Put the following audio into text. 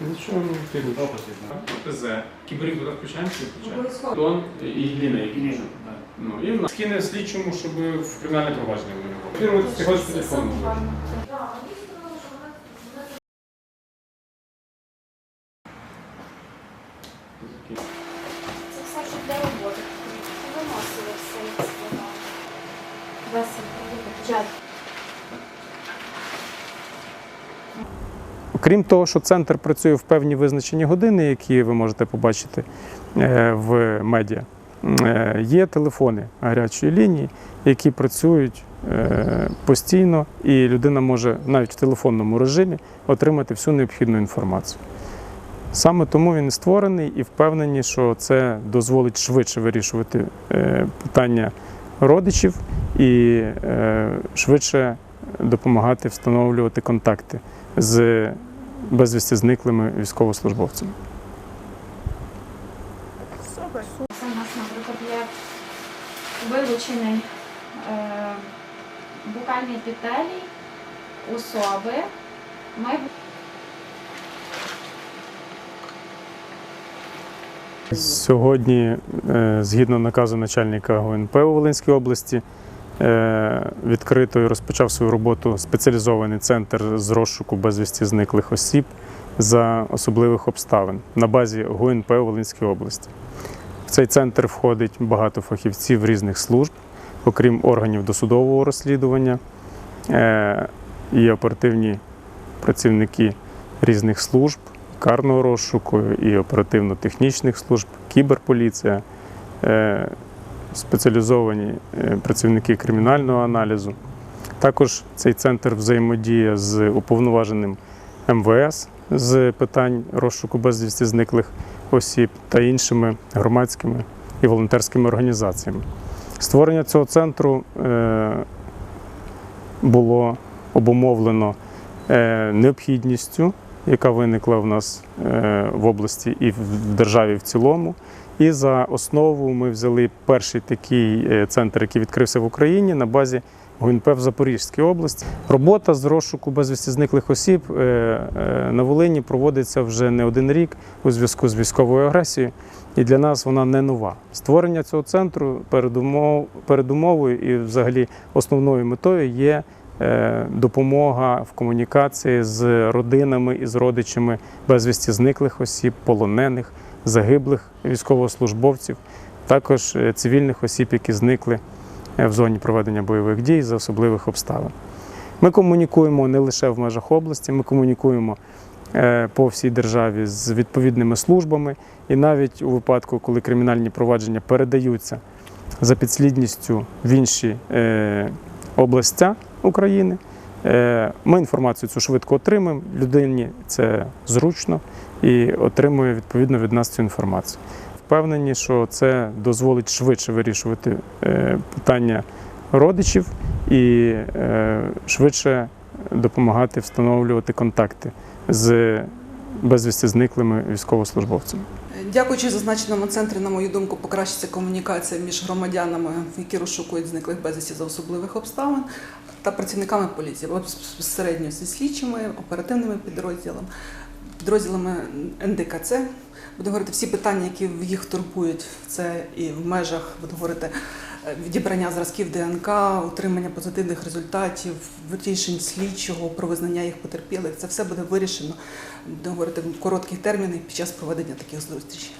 необхідно? Що потрібно? ТЗ. Кіберів туди включаємо чи не включаємо? Тон і гліна, які Ні, Ну, і в нас скине слідчому, щоб в кримінальне провадження виникло. Керувати ти хочеш телефон. Це все ж для роботи. Виносили все. Весело, правда? Крім того, що центр працює в певні визначені години, які ви можете побачити е, в медіа, е, є телефони гарячої лінії, які працюють е, постійно, і людина може навіть в телефонному режимі отримати всю необхідну інформацію. Саме тому він створений і впевнені, що це дозволить швидше вирішувати питання родичів і швидше допомагати встановлювати контакти з безвісті зниклими військовослужбовцями. Супер. Це у нас, наприклад, є вилучений е, букальний епітелій особи. Ми Сьогодні, е, згідно наказу начальника ГУНП у Волинській області, е, відкрито і розпочав свою роботу спеціалізований центр з розшуку безвісті зниклих осіб за особливих обставин на базі ГУНП у Волинській області. В цей центр входить багато фахівців різних служб, окрім органів досудового розслідування, е, і оперативні працівники різних служб, карного розшуку і оперативно-технічних служб, кіберполіція, е, спеціалізовані е, працівники кримінального аналізу. Також цей центр взаємодіє з уповноваженим МВС з питань розшуку безвісті зниклих осіб та іншими громадськими і волонтерськими організаціями. Створення цього центру е, було обумовлено е, необхідністю, яка виникла в нас е, в області і в державі в цілому. І за основу ми взяли перший такий е, центр, який відкрився в Україні на базі ГУНП в Запорізькій області. Робота з розшуку безвісті зниклих осіб е, на Волині проводиться вже не один рік у зв'язку з військовою агресією. І для нас вона не нова. Створення цього центру передумов, передумовою і взагалі основною метою є допомога в комунікації з родинами і з родичами безвісті зниклих осіб, полонених, загиблих військовослужбовців, також е, цивільних осіб, які зникли е, в зоні проведення бойових дій за особливих обставин. Ми комунікуємо не лише в межах області, ми комунікуємо е, по всій державі з відповідними службами, і навіть у випадку, коли кримінальні провадження передаються за підслідністю в інші е, областя України, е, ми інформацію цю швидко отримуємо. Людині це зручно і отримує відповідно від нас цю інформацію. Впевнені, що це дозволить швидше вирішувати е, питання родичів і е, швидше допомагати встановлювати контакти з безвісті зниклими військовослужбовцями. Дякуючи зазначеному центрі, на мою думку, покращиться комунікація між громадянами, які розшукують зниклих безвісті за особливих обставин, та працівниками поліції, безпосередньо зі слідчими, оперативними підрозділами, підрозділами НДКЦ. Буду говорити всі питання, які їх турбують, це і в межах, буду говорити, відібрання зразків ДНК, отримання позитивних результатів, рішень слідчого про визнання їх потерпілих. Це все буде вирішено, буду говорити, в короткі терміни під час проведення таких зустрічей.